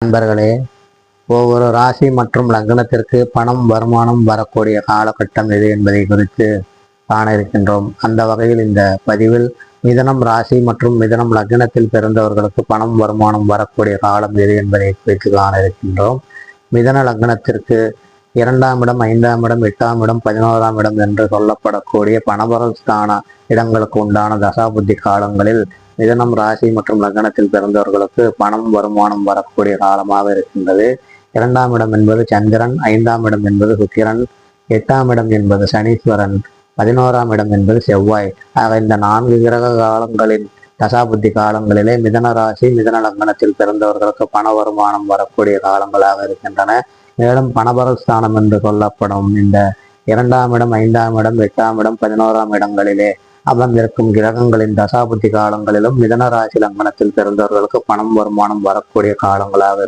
நண்பர்களே ஒவ்வொரு ராசி மற்றும் லக்னத்திற்கு பணம் வருமானம் வரக்கூடிய காலகட்டம் எது என்பதை குறித்து காண இருக்கின்றோம் அந்த வகையில் இந்த பதிவில் மிதனம் ராசி மற்றும் மிதனம் லக்னத்தில் பிறந்தவர்களுக்கு பணம் வருமானம் வரக்கூடிய காலம் எது என்பதை குறித்து காண இருக்கின்றோம் மிதன லக்னத்திற்கு இரண்டாம் இடம் ஐந்தாம் இடம் எட்டாம் இடம் பதினோராம் இடம் என்று சொல்லப்படக்கூடிய பணபரஸ்தான இடங்களுக்கு உண்டான தசாபுத்தி காலங்களில் மிதனம் ராசி மற்றும் லக்னத்தில் பிறந்தவர்களுக்கு பணம் வருமானம் வரக்கூடிய காலமாக இருக்கின்றது. இரண்டாம் இடம் என்பது சந்திரன் ஐந்தாம் இடம் என்பது சுக்கிரன் எட்டாம் இடம் என்பது சனீஸ்வரன் பதினோராம் இடம் என்பது செவ்வாய். ஆக இந்த நான்கு கிரக காலங்களின் தசாபுத்தி காலங்களிலே மிதன ராசி மிதன லக்னத்தில் பிறந்தவர்களுக்கு பண வருமானம் வரக்கூடிய காலங்களாக இருக்கின்றன. மேலும் பணபரஸ்தானம் என்று சொல்லப்படும் இந்த இரண்டாம் இடம் ஐந்தாம் இடம் எட்டாம் இடம் பதினோராம் இடங்களிலே அமர்ந்திருக்கும் கிரகங்களின் தசாபுத்தி காலங்களிலும் மிதன ராசி பிறந்தவர்களுக்கு பணம் வருமானம் வரக்கூடிய காலங்களாக இருக்கும்